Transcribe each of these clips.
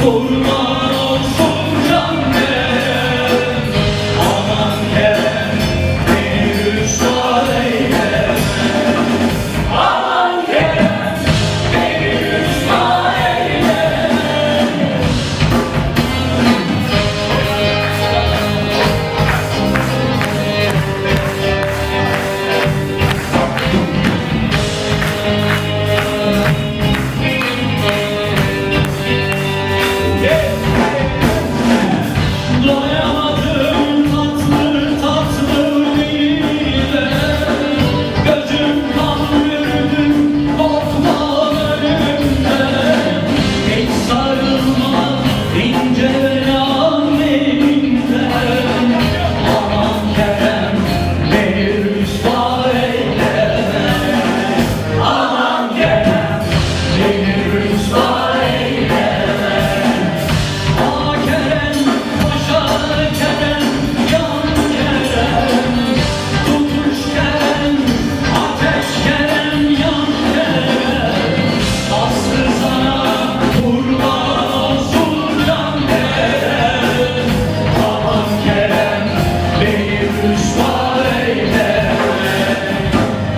Kerem,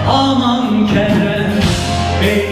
aman kerem beni